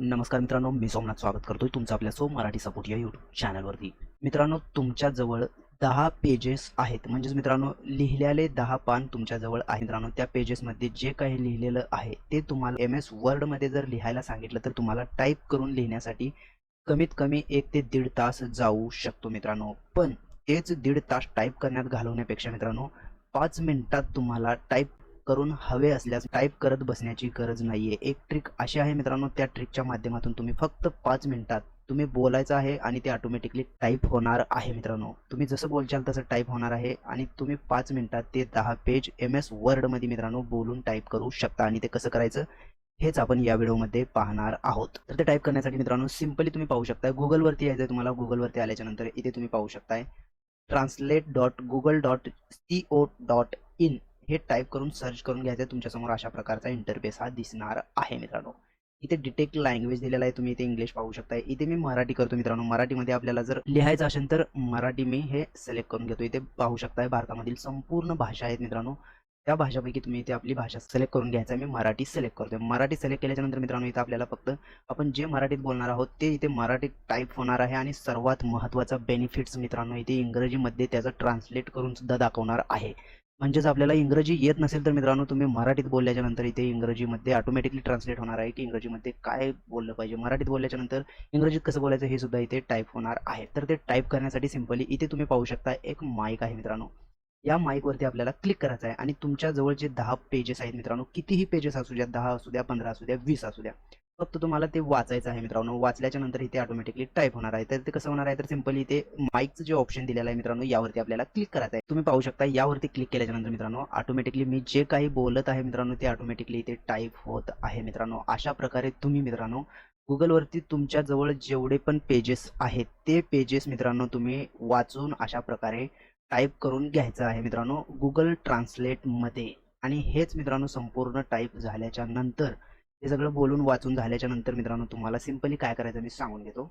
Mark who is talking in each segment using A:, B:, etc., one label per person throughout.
A: नमस्कार मित्रांनो मी सोमनाथ स्वागत करतोय तुमचं आपल्या सो मराठी सपोर्ट या यूट्यूब चॅनलवरती मित्रांनो तुमच्याजवळ दहा पेजेस आहेत. म्हणजेच मित्रांनो लिहिलेले दहा पान तुमच्याजवळ आहे मित्रांनो त्या पेजेसमध्ये जे काही लिहिलेलं आहे ते तुम्हाला एम एस वर्डमध्ये जर लिहायला सांगितलं तर तुम्हाला टाईप करून लिहिण्यासाठी कमीत कमी एक ते दीड तास जाऊ शकतो मित्रांनो. पण तेच दीड तास टाईप करण्यात घालवण्यापेक्षा मित्रांनो पाच मिनिटात तुम्हाला टाईप करून हवे असल्यास टाईप करत बसण्याची गरज नाहीये. एक ट्रिक अशी आहे मित्रांनो त्या ट्रिकच्या माध्यमातून तुम्ही फक्त पाच मिनिटात तुम्ही बोलायचं आहे आणि ते ऑटोमॅटिकली टाईप होणार आहे मित्रांनो. तुम्ही जसं बोलचाल तसं टाईप होणार आहे आणि तुम्ही पाच मिनिटात ते दहा पेज एम एस वर्डमध्ये मित्रांनो बोलून टाईप करू शकता आणि ते कसं करायचं हेच आपण या व्हिडिओमध्ये पाहणार आहोत. तर ते टाईप करण्यासाठी मित्रांनो सिम्पली तुम्ही पाहू शकता गुगलवरती यायचं आहे तुम्हाला. गुगलवरती आल्याच्यानंतर इथे तुम्ही पाहू शकताय. Translate dot Google dot C O dot in हे टाईप करून सर्च करून घ्यायचं आहे तुमच्यासमोर अशा प्रकारचा इंटरफेस हा दिसणार आहे मित्रांनो. इथे डिटेक्ट लँग्वेज दिलेला आहे तुम्ही इथे इंग्लिश पाहू शकता इथे मी मराठी करतो मित्रांनो. मराठीमध्ये आपल्याला जर लिहायचं असेल तर मराठी मी हे सिलेक्ट करून घेतो. इथे पाहू शकताय भारतामधील संपूर्ण भाषा आहेत मित्रांनो. त्या भाषापैकी तुम्ही इथे आपली भाषा सिलेक्ट करून घ्यायचं आहे. मी मराठी सिलेक्ट करतोय. मराठी सिलेक्ट केल्याच्यानंतर मित्रांनो इथे आपल्याला फक्त आपण जे मराठीत बोलणार आहोत ते इथे मराठीत टाईप होणार आहे आणि सर्वात महत्त्वाचा बेनिफिट्स मित्रांनो इथे इंग्रजीमध्ये त्याचं ट्रान्सलेट करून सुद्धा दाखवणार आहे. म्हणजेच आपल्याला इंग्रजी येत नसेल तर मित्रांनो तुम्ही मराठीत बोलल्याच्या नंतर इथे इंग्रजीमध्ये ऑटोमॅटिकली ट्रान्सलेट होणार आहे की इंग्रजीमध्ये काय बोललं पाहिजे. मराठीत बोलल्याच्या नंतर इंग्रजीत कसं बोलायचं हे सुद्धा इथे टाईप होणार आहे. तर ते टाईप करण्यासाठी सिम्पली इथे तुम्ही पाहू शकता एक माईक आहे मित्रांनो. या माईकवरती आपल्याला क्लिक करायचं आहे आणि तुमच्या जवळ जे दहा पेजेस आहेत मित्रांनो. कितीही पेजेस असू द्या दहा असू द्या पंधरा असू द्या वीस असू द्या. फक्त तुम्हाला ते वाचायचं आहे मित्रांनो. वाचल्याच्या नंतर इथे ऑटोमॅटिकली टाईप होणार आहे. तर ते कसं होणार आहे? तर सिम्पली इथे माईकचं जे ऑप्शन दिलेलं आहे मित्रांनो यावरती आपल्याला क्लिक करायचं आहे. तुम्ही पाहू शकता यावरती क्लिक केल्याच्यानंतर मित्रांनो ऑटोमॅटिकली मी जे काही बोलत आहे मित्रांनो ते ऑटोमॅटिकली इथे टाईप होत आहे मित्रांनो. अशा प्रकारे तुम्ही मित्रांनो गुगलवरती तुमच्या जवळ जेवढे पण पेजेस आहेत ते पेजेस मित्रांनो तुम्ही वाचून अशा प्रकारे टाईप करून घ्यायचं आहे मित्रांनो गुगल ट्रान्सलेटमध्ये आणि हेच मित्रांनो संपूर्ण टाईप झाल्याच्यानंतर हे सगळं बोलून वाचून झाल्याच्यानंतर मित्रांनो तुम्हाला सिम्पली काय करायचं मी सांगून घेतो.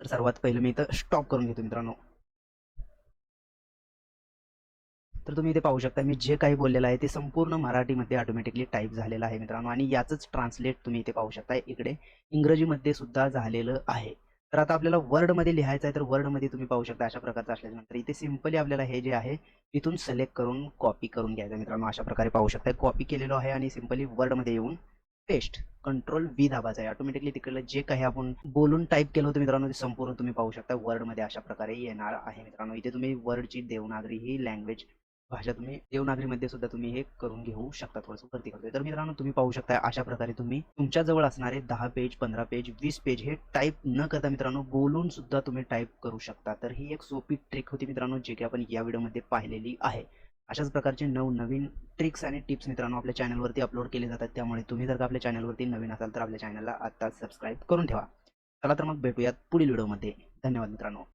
A: तर सर्वात पहिलं मी इथं स्टॉप करून घेतो मित्रांनो. तर तुम्ही इथे पाहू शकता मी जे काही बोललेलं आहे ते संपूर्ण मराठीमध्ये ऑटोमॅटिकली टाईप झालेलं आहे मित्रांनो. आणि याचंच ट्रान्सलेट तुम्ही इथे पाहू शकता. इकडे इंग्रजीमध्ये सुद्धा झालेलं आहे. तर आता आपल्याला वर्डमध्ये लिहायचं आहे तर वर्डमध्ये तुम्ही पाहू शकता अशा प्रकारचं असल्यानंतर इथे सिम्पली आपल्याला हे जे आहे तिथून सिलेक्ट करून कॉपी करून घ्यायचं मित्रांनो. अशा प्रकारे पाहू शकता कॉपी केलेलो आहे आणि सिम्पली वर्डमध्ये येऊन पेस्ट कंट्रोल व्ही दाबायचा आहे. ऑटोमॅटिकली तिकडलं जे काही आपण बोलून टाईप केलं होतं मित्रांनो ते संपूर्ण तुम्ही पाहू शकता. वर्डमध्ये अशा प्रकारे येणार आहे मित्रांनो. इथे तुम्ही वर्डची देवनागरी ही लँग्वेज भाषा तुम्ही देवनागरीमध्ये सुद्धा तुम्ही हे करून घेऊ शकता. थोडंसं वरती करतोय. तर मित्रांनो तुम्ही पाहू शकता अशा प्रकारे तुम्ही तुमच्या जवळ असणारे दहा पेज पंधरा पेज वीस पेज हे टाईप न करता मित्रांनो बोलून सुद्धा तुम्ही टाईप करू शकता. तर ही एक सोपी ट्रिक होती मित्रांनो जे की आपण या व्हिडिओमध्ये पाहिलेली आहे. अशाच प्रकारचे नवनवीन ट्रिक्स आणि टिप्स मित्रांनो आपल्या चॅनलवरती अपलोड केले जातात. त्यामुळे तुम्ही जर का आपल्या चॅनलवरती नवीन असाल तर आपल्या चॅनलला आत्ताच सबस्क्राईब करून ठेवा. चला तर मग भेटूयात पुढील व्हिडिओमध्ये धन्यवाद मित्रांनो.